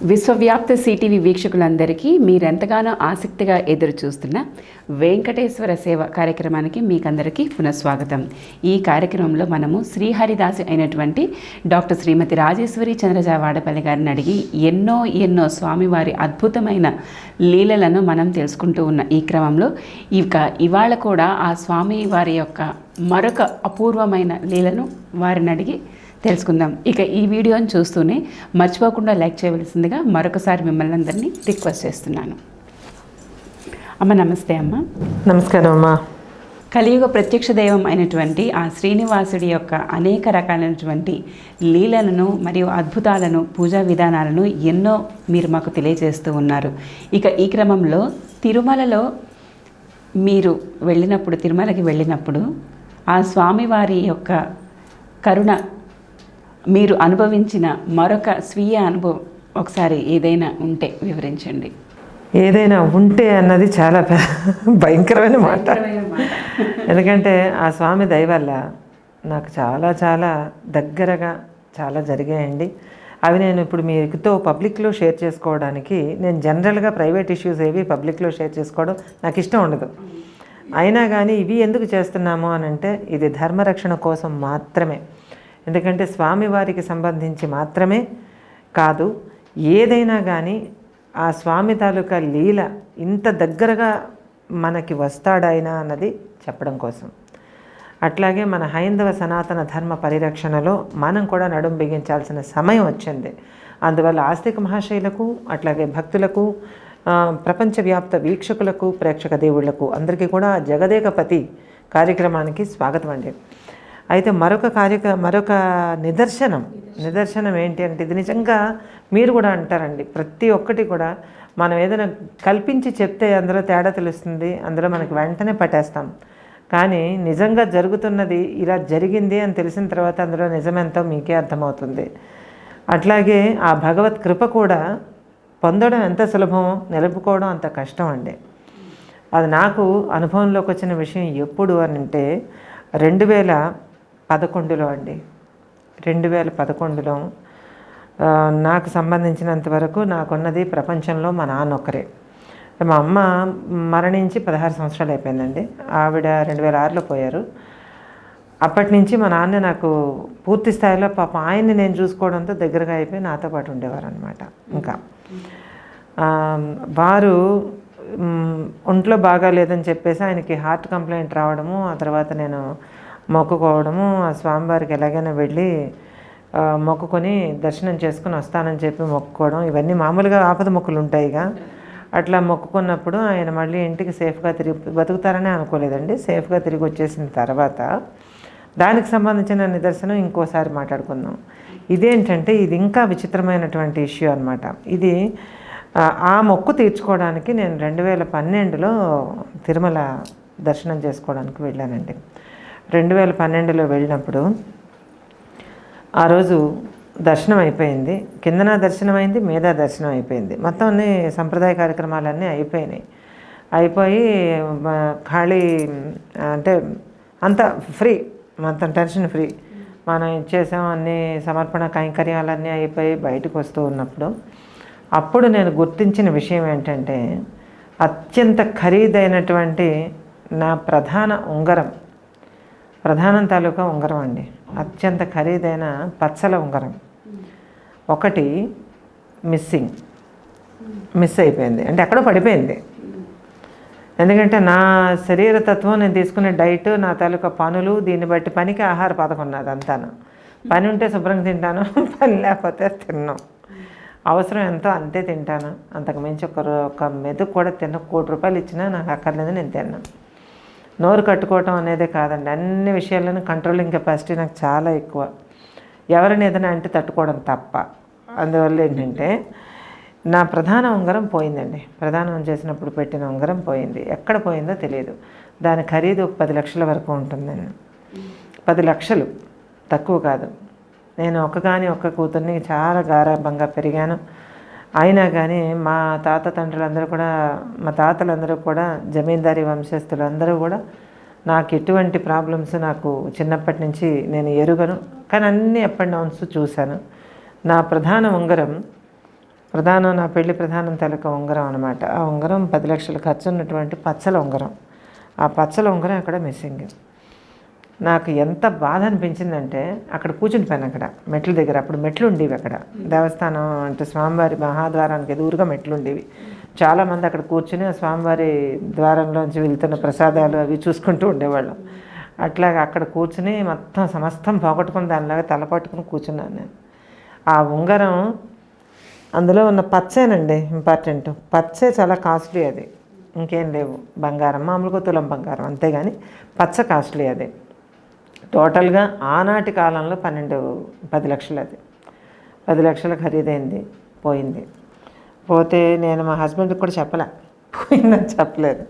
విశ్వవ్యాప్త CTV వీక్షకులందరికీ మీరెంతగానో ఆసక్తిగా ఎదురు చూస్తున్న వెంకటేశ్వర సేవ కార్యక్రమానికి మీకందరికీ పునఃస్వాగతం. ఈ కార్యక్రమంలో మనము శ్రీహరిదాసి అయినటువంటి డాక్టర్ శ్రీమతి రాజేశ్వరి చంద్రజా వాడపల్లి గారిని అడిగి ఎన్నో ఎన్నో స్వామివారి అద్భుతమైన లీలలను మనం తెలుసుకుంటూ ఉన్న ఈ క్రమంలో ఇక ఇవాళ కూడా ఆ స్వామి వారి యొక్క మరొక అపూర్వమైన లీలను వారిని అడిగి తెలుసుకుందాం. ఇక ఈ వీడియోని చూస్తూనే మర్చిపోకుండా లైక్ చేయవలసిందిగా మరొకసారి మిమ్మల్ని అందరినీ రిక్వెస్ట్ చేస్తున్నాను. అమ్మ నమస్తే అమ్మ. నమస్కారం అమ్మా. కలియుగ ప్రత్యక్ష దైవం అయినటువంటి ఆ శ్రీనివాసుడి యొక్క అనేక రకాలైనటువంటి లీలలను మరియు అద్భుతాలను పూజా విధానాలను ఎన్నో మీరు మాకు తెలియజేస్తూ ఉన్నారు. ఇక ఈ క్రమంలో తిరుమలలో మీరు వెళ్ళినప్పుడు తిరుమలకి వెళ్ళినప్పుడు ఆ స్వామివారి యొక్క కరుణ మీరు అనుభవించిన మరొక స్వీయ అనుభవం ఒకసారి ఏదైనా ఉంటే వివరించండి. ఏదైనా ఉంటే అన్నది చాలా భయంకరమైన మాట. ఎందుకంటే ఆ స్వామి దయ వల్ల నాకు చాలా చాలా దగ్గరగా చాలా జరిగాయండి. అవి నేను ఇప్పుడు మీతో పబ్లిక్లో షేర్ చేసుకోవడానికి నేను జనరల్గా ప్రైవేట్ ఇష్యూస్ ఏవి పబ్లిక్లో షేర్ చేసుకోవడం నాకు ఇష్టం ఉండదు. అయినా కానీ ఇవి ఎందుకు చేస్తున్నాము అని అంటే ఇది ధర్మరక్షణ కోసం మాత్రమే. ఎందుకంటే స్వామివారికి సంబంధించి మాత్రమే కాదు ఏదైనా కానీ ఆ స్వామి తాలూకా లీల ఇంత దగ్గరగా మనకి వస్తాడాయన అన్నది చెప్పడం కోసం. అట్లాగే మన హైందవ సనాతన ధర్మ పరిరక్షణలో మనం కూడా నడుం బిగించాల్సిన సమయం వచ్చింది. అందువల్ల ఆస్తిక మహాశైలకు అట్లాగే భక్తులకు ప్రపంచవ్యాప్త వీక్షకులకు ప్రేక్షక దేవుళ్ళకు అందరికీ కూడా జగదేకపతి కార్యక్రమానికి స్వాగతం అండి. అయితే మరొక కార్యక మరొక నిదర్శనం నిదర్శనం ఏంటి అంటే ఇది నిజంగా మీరు కూడా అంటారండి. ప్రతి ఒక్కటి కూడా మనం ఏదైనా కల్పించి చెప్తే అందులో తేడా తెలుస్తుంది అందులో మనకి వెంటనే పట్టేస్తాం. కానీ నిజంగా జరుగుతున్నది ఇలా జరిగింది అని తెలిసిన తర్వాత అందులో నిజమెంతో మీకే అర్థమవుతుంది. అట్లాగే ఆ భగవత్ కృప కూడా పొందడం ఎంత సులభమో నిలుపుకోవడం అంత కష్టం అండి. అది నాకు అనుభవంలోకి వచ్చిన విషయం ఎప్పుడు అని అంటే రెండు వేల పదకొండులో అండి. రెండు వేల పదకొండులో నాకు సంబంధించినంత వరకు నాకున్నది ప్రపంచంలో మా నాన్న ఒక్కరే. మా అమ్మ మరణించి పదహారు సంవత్సరాలు అయిపోయిందండి. ఆవిడ రెండు వేల ఆరులో పోయారు. అప్పటి నుంచి మా నాన్న నాకు పూర్తి స్థాయిలో పాప ఆయన్ని నేను చూసుకోవడంతో దగ్గరగా అయిపోయి నాతో పాటు ఉండేవారు అనమాట ఇంకా వారు ఒంట్లో ఒంట్లో బాగాలేదని చెప్పేసి ఆయనకి హార్ట్ కంప్లైంట్ రావడము ఆ తర్వాత నేను మొక్కుకోవడము ఆ స్వామివారికి ఎలాగైనా వెళ్ళి మొక్కుకొని దర్శనం చేసుకుని వస్తానని చెప్పి మొక్కుకోవడం ఇవన్నీ మామూలుగా ఆపద మొక్కులు ఉంటాయిగా. అట్లా మొక్కుకున్నప్పుడు ఆయన మళ్ళీ ఇంటికి సేఫ్గా తిరిగి బతుకుతారనే అనుకోలేదండి. సేఫ్గా తిరిగి వచ్చేసిన తర్వాత దానికి సంబంధించిన నిదర్శనం ఇంకోసారి మాట్లాడుకుందాం. ఇదేంటంటే ఇది ఇంకా విచిత్రమైనటువంటి ఇష్యూ అనమాట ఇది ఆ మొక్కు తీర్చుకోవడానికి నేను రెండు వేల పన్నెండులో తిరుమల దర్శనం చేసుకోవడానికి వెళ్ళానండి. రెండు వేల పన్నెండులో వెళ్ళినప్పుడు ఆ రోజు దర్శనం అయిపోయింది. కిందన దర్శనం అయింది మీద దర్శనం అయిపోయింది. మొత్తం అన్ని సంప్రదాయ కార్యక్రమాలన్నీ అయిపోయినాయి. అయిపోయి ఖాళీ అంటే అంత ఫ్రీ మొత్తం టెన్షన్ ఫ్రీ. మనం ఇచ్చేసాం అన్ని సమర్పణ కైంకర్యాలన్నీ అయిపోయి బయటకు వస్తూ ఉన్నప్పుడు అప్పుడు నేను గుర్తించిన విషయం ఏంటంటే అత్యంత ఖరీదైనటువంటి నా ప్రధాన ఉంగరం ప్రధానం తాలూకా ఉంగరం అండి. అత్యంత ఖరీదైన పచ్చల ఉంగరం. ఒకటి మిస్సింగ్. మిస్ అయిపోయింది. అంటే ఎక్కడో పడిపోయింది. ఎందుకంటే నా శరీర తత్వం నేను తీసుకునే డైట్ నా తాలూకా పనులు దీన్ని బట్టి పనికి ఆహార పథకం ఉన్నది అంతాను. పని ఉంటే శుభ్రంగా తింటాను పని లేకపోతే తిన్నాం. అవసరం ఎంతో అంతే తింటాను. అంతకు మించి ఒక ఒక మెతుకు కూడా తిన్న కోటి రూపాయలు ఇచ్చినా నాకు అక్కర్లేదు నేను తిన్నాను. నోరు కట్టుకోవటం అనేదే కాదండి. అన్ని విషయాల్లోనూ కంట్రోలింగ్ కెపాసిటీ నాకు చాలా ఎక్కువ. ఎవరిని ఏదైనా అంటే తట్టుకోవడం తప్ప. అందువల్ల ఏంటంటే నా ప్రధాన ఉంగరం పోయిందండి. ప్రధానం చేసినప్పుడు పెట్టిన ఉంగరం పోయింది. ఎక్కడ పోయిందో తెలియదు. దాని ఖరీదు ఒక పది లక్షల వరకు ఉంటుందండి. పది లక్షలు. తక్కువ కాదు. నేను ఒక్కగాని ఒక్క కూతుర్ని చాలా గారాభంగా పెరిగాను. అయినా కానీ మా తాత తండ్రులందరూ కూడా మా తాతలందరూ కూడా జమీందారీ వంశస్థులు అందరూ కూడా నాకు ఎటువంటి ప్రాబ్లమ్స్ నాకు చిన్నప్పటి నుంచి నేను ఎరుగను. కానీ అన్ని అప్ అండ్ డౌన్స్ చూశాను. నా ప్రధాన ఉంగరం ప్రధానం నా పెళ్ళి ప్రధానం తలక ఉంగరం అనమాట ఆ ఉంగరం పది లక్షలు ఖర్చు ఉన్నటువంటి పచ్చల ఉంగరం. ఆ పచ్చల ఉంగరం అక్కడ మిస్సింగ్? నాకు ఎంత బాధ అనిపించిందంటే అక్కడ కూర్చునిపోయాను అక్కడ మెట్ల దగ్గర. అప్పుడు మెట్లు ఉండేవి అక్కడ. దేవస్థానం అంటే స్వామివారి మహాద్వారానికి ఎదురుగా మెట్లు ఉండేవి. చాలామంది అక్కడ కూర్చుని ఆ స్వామివారి ద్వారంలోంచి వెళ్తున్న ప్రసాదాలు అవి చూసుకుంటూ ఉండేవాళ్ళం. అట్లాగా అక్కడ కూర్చుని మొత్తం సమస్తం పోగొట్టుకుని దానిలాగా తల పట్టుకుని కూర్చున్నాను నేను. ఆ ఉంగరం అందులో ఉన్న పచ్చేనండి ఇంపార్టెంట్ పచ్చే చాలా కాస్ట్లీ అది. ఇంకేం లేవు. బంగారం మామూలుగా తులం బంగారం అంతేగాని పచ్చ కాస్ట్లీ అది. టోటల్గా ఆనాటి కాలంలో పన్నెండు పది లక్షలు అది. పది లక్షలు ఖరీదైంది పోయింది. పోతే నేను మా హస్బెండ్కి కూడా చెప్పలే. పోయిందని చెప్పలేదు.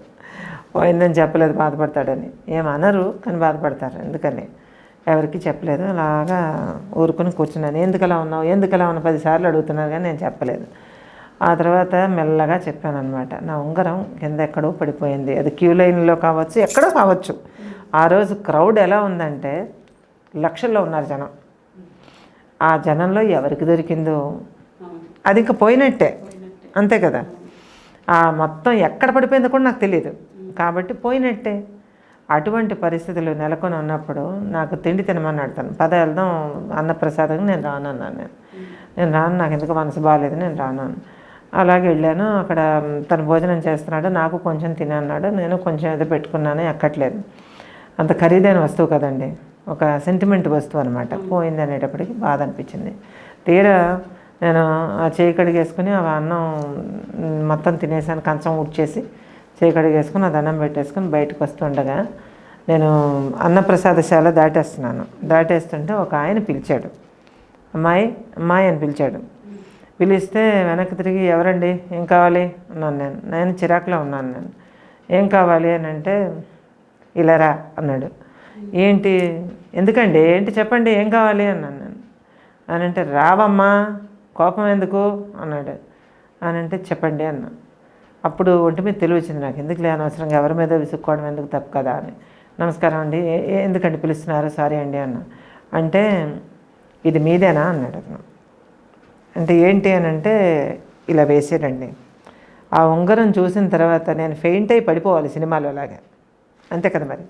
పోయిందని చెప్పలేదు బాధపడతాడని. ఏమనరు కానీ బాధపడతారు. ఎందుకని? ఎవరికి చెప్పలేదు. అలాగా ఊరుకుని కూర్చున్నాను. ఎందుకు అలా ఉన్నావు? ఎందుకు అలా ఉన్నావు? పదిసార్లు అడుగుతున్నారు కానీ నేను చెప్పలేదు. ఆ తర్వాత మెల్లగా చెప్పాను అనమాట నా ఉంగరం కింద ఎక్కడో పడిపోయింది. అది క్యూ లైన్లో కావచ్చు ఎక్కడో కావచ్చు. ఆ రోజు క్రౌడ్ ఎలా ఉందంటే లక్షల్లో ఉన్నారు జనం. ఆ జనంలో ఎవరికి దొరికిందో అది ఇంకా పోయినట్టే. అంతే కదా? ఆ మొత్తం ఎక్కడ పడిపోయిందో కూడా నాకు తెలియదు కాబట్టి పోయినట్టే. అటువంటి పరిస్థితులు నెలకొని ఉన్నప్పుడు నాకు తిండి తినమని తను. పద వెళ్దాం అన్నప్రసాదం నేను రానన్నాను నేను. నేను రాను నాకు ఎందుకు మనసు బాగాలేదు నేను రాను అలాగే వెళ్ళాను. అక్కడ తను భోజనం చేస్తున్నాడు. నాకు కొంచెం తినన్నాడు. నేను కొంచెం ఏదో పెట్టుకున్నాను ఎక్కట్లేదు. అంత ఖరీదైన వస్తువు కదండి. ఒక సెంటిమెంట్ వస్తువు అనమాట పోయింది అనేటప్పటికి బాధ అనిపించింది. తీరా నేను ఆ చేయి కడిగేసుకుని ఆ అన్నం మొత్తం తినేసాను కంచం ఉడ్చేసి చేయి కడిగేసుకుని ఆ దండం పెట్టేసుకుని బయటకు వస్తుండగా నేను అన్నప్రసాదశాల దాటేస్తున్నాను. దాటేస్తుంటే ఒక ఆయన పిలిచాడు. అమ్మాయి అమ్మాయి అని పిలిచాడు. పిలిస్తే వెనక్కి తిరిగి ఎవరండి? ఏం కావాలి? అన్నాను నేను. నేను చిరాకులో ఉన్నాను నేను. ఏం కావాలి అని అంటే ఇలా రా అన్నాడు. ఏంటి? ఎందుకండి? ఏంటి చెప్పండి? ఏం కావాలి? అన్నాను నేను. అని అంటే రావమ్మా కోపం ఎందుకు? అన్నాడు. అని అంటే చెప్పండి అన్న. అప్పుడు ఒంటి మీద తెలివి వచ్చింది నాకు. ఎందుకు లేని అవసరంగా? ఎవరి మీద విసుక్కోవడం ఎందుకు తప్పు కదా అని. నమస్కారం అండి. ఏ- ఎందుకండి పిలుస్తున్నారు? సారీ అండి అన్న. అంటే ఇది మీదేనా? అన్నాడు అతను. అంటే ఏంటి అని అంటే ఇలా వేసాడండి. ఆ ఉంగరం చూసిన తర్వాత నేను ఫెయింట్ అయి పడిపోవాలి సినిమాలో అలాగే. అంతే కదా మరి.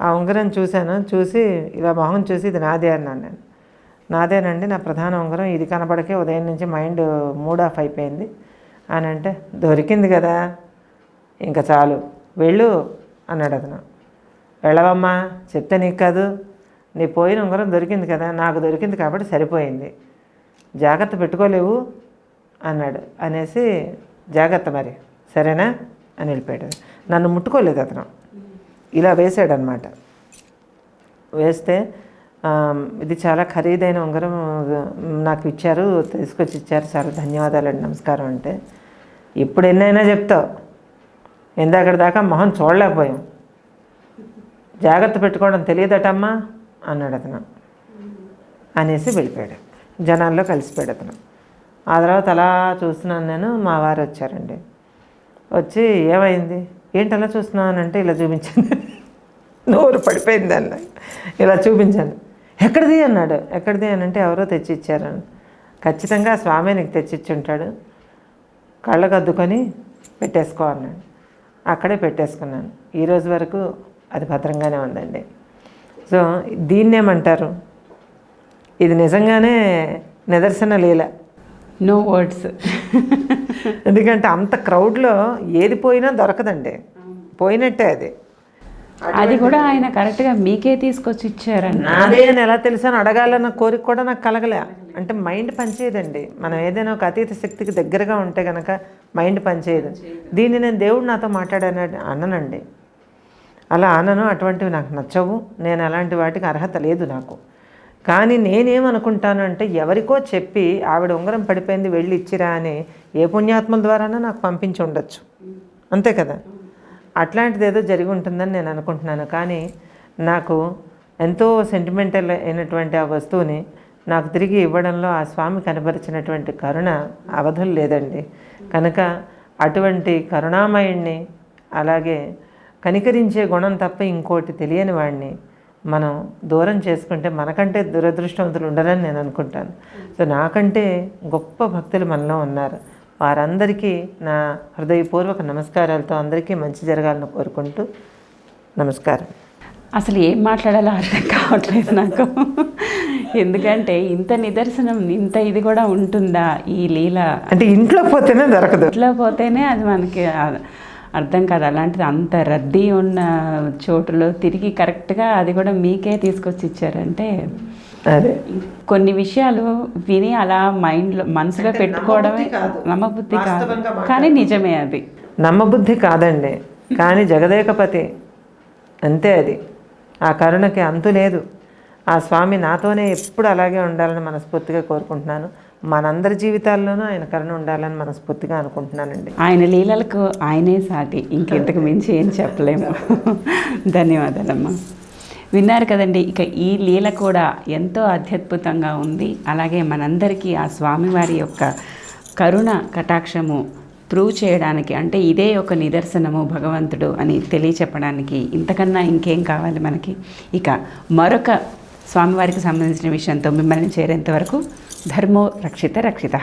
ఆ ఉంగరం చూశాను చూసి ఇలా మొహం చూసి ఇది నాదే అన్నాను నేను. నాదేనండి నా ప్రధాన ఉంగరం ఇది కనపడకే ఉదయం నుంచి మైండ్ మూడ్ ఆఫ్ అయిపోయింది. అని అంటే దొరికింది కదా ఇంకా చాలు వెళ్ళు అన్నాడు అతను. వెళ్ళవమ్మా చెప్తే నీకు కాదు నీ పోయిన ఉంగరం దొరికింది కదా నాకు దొరికింది కాబట్టి సరిపోయింది. జాగ్రత్త పెట్టుకోలేవు అన్నాడు. అనేసి జాగ్రత్త మరి సరేనా? అని వెళ్ళిపోయాడు. నన్ను ముట్టుకోలేదు అతను. ఇలా వేసాడనమాట. వేస్తే ఇది చాలా ఖరీదైన ఉంగరం నాకు ఇచ్చారు తీసుకొచ్చి ఇచ్చారు చాలా ధన్యవాదాలండి నమస్కారం అంటే. ఇప్పుడు ఎన్నైనా చెప్తావు. ఇందాకటి దాకా మొహం చూడలేకపోయాం. జాగ్రత్త పెట్టుకోవడం తెలియదటమ్మా అన్నాడు అతను. అనేసి వెళ్ళిపోయాడు. జనాల్లో కలిసిపోయాడు అతను. ఆ తర్వాత అలా చూస్తున్నాను నేను మా వారు వచ్చారండి. వచ్చి ఏమైంది? ఏంటి అలా ఇలా చూపించాను నోరు పడిపోయింది అన్న ఇలా చూపించాను. ఎక్కడిది అన్నాడు. ఎక్కడిది అని అంటే ఎవరో తెచ్చి ఇచ్చారని ఖచ్చితంగా స్వామి నీకు తెచ్చిచ్చి ఉంటాడు కళ్ళకు అద్దుకొని పెట్టేసుకో అన్నాడు. అక్కడే పెట్టేసుకున్నాను. ఈ రోజు వరకు అది భద్రంగానే ఉందండి. సో దీన్నేమంటారు ఇది నిజంగానే నిదర్శన లీల. నో వర్డ్స్ ఎందుకంటే అంత క్రౌడ్లో ఏది పోయినా దొరకదండి. పోయినట్టే అది. అది కూడా ఆయన కరెక్ట్గా మీకే తీసుకొచ్చి ఇచ్చారండి నాదే అని ఎలా తెలుసా అని అడగాలన్న కోరిక కూడా నాకు కలగలే. అంటే మైండ్ పనిచేయదండి. మనం ఏదైనా ఒక అతీత శక్తికి దగ్గరగా ఉంటే కనుక మైండ్ పనిచేయదు. దీన్ని నేను దేవుడు నాతో మాట్లాడాను అననండి. అలా అనను అటువంటివి నాకు నచ్చవు. నేను అలాంటి వాటికి అర్హత లేదు నాకు. కానీ నేనేమనుకుంటాను అంటే ఎవరికో చెప్పి ఆవిడ ఉంగరం పడిపోయింది వెళ్ళి ఇచ్చిరా అని ఏ పుణ్యాత్మల ద్వారానో నాకు పంపించి ఉండొచ్చు. అంతే కదా? అట్లాంటిది ఏదో జరిగి ఉంటుందని నేను అనుకుంటున్నాను. కానీ నాకు ఎంతో సెంటిమెంటల్ అయినటువంటి ఆ వస్తువుని నాకు తిరిగి ఇవ్వడంలో ఆ స్వామి కనబరిచినటువంటి కరుణ అవధులు లేదండి. కనుక అటువంటి కరుణామయుణ్ణి అలాగే కనికరించే గుణం తప్ప ఇంకోటి తెలియని వాడిని మనం దూరం చేసుకుంటే మనకంటే దురదృష్టవంతులు ఉండరని నేను అనుకుంటాను. సో నాకంటే గొప్ప భక్తులు మనలో ఉన్నారు. వారందరికీ నా హృదయపూర్వక నమస్కారాలతో అందరికీ మంచి జరగాలని కోరుకుంటూ నమస్కారం. అసలు ఏం మాట్లాడాలో అర్థం కావట్లేదు నాకు. ఎందుకంటే ఇంత నిదర్శనం ఇంత ఇది కూడా ఉంటుందా ఈ లీల? అంటే ఇంట్లో పోతేనే దొరకదు. ఇట్లా పోతేనే అది మనకి అర్థం కాదు. అలాంటిది అంత రద్దీ ఉన్న చోటులో తిరిగి కరెక్ట్గా అది కూడా మీకే తీసుకొచ్చి ఇచ్చారంటే అదే కొన్ని విషయాలు విని అలా మైండ్లో మనసులో పెట్టుకోవడమే నమ్మబుద్ధి కాదు. కానీ నిజమే అది. నమ్మబుద్ధి కాదండి. కానీ జగదేకపతి అంతే అది. ఆ కరుణకి అంతు లేదు. ఆ స్వామి నాతోనే ఎప్పుడు అలాగే ఉండాలని మనస్ఫూర్తిగా కోరుకుంటున్నాను. మనందరి జీవితాల్లోనూ ఆయన కరుణ ఉండాలని మనస్ఫూర్తిగా అనుకుంటున్నానండి. ఆయన లీలలకు ఆయనే సాటి. ఇంకెంతకు మించి ఏం చెప్పలేము. ధన్యవాదాలమ్మా. విన్నారు కదండి. ఇక ఈ లీల కూడా ఎంతో అత్యద్భుతంగా ఉంది. అలాగే మనందరికీ ఆ స్వామివారి యొక్క కరుణ కటాక్షము ప్రూవ్ చేయడానికి అంటే ఇదే ఒక నిదర్శనము భగవంతుడు అని తెలియచెప్పడానికి ఇంతకన్నా ఇంకేం కావాలి మనకి? ఇక మరొక స్వామివారికి సంబంధించిన విషయంతో మిమ్మల్ని చేరేంత వరకు ధర్మో రక్షిత రక్షిత.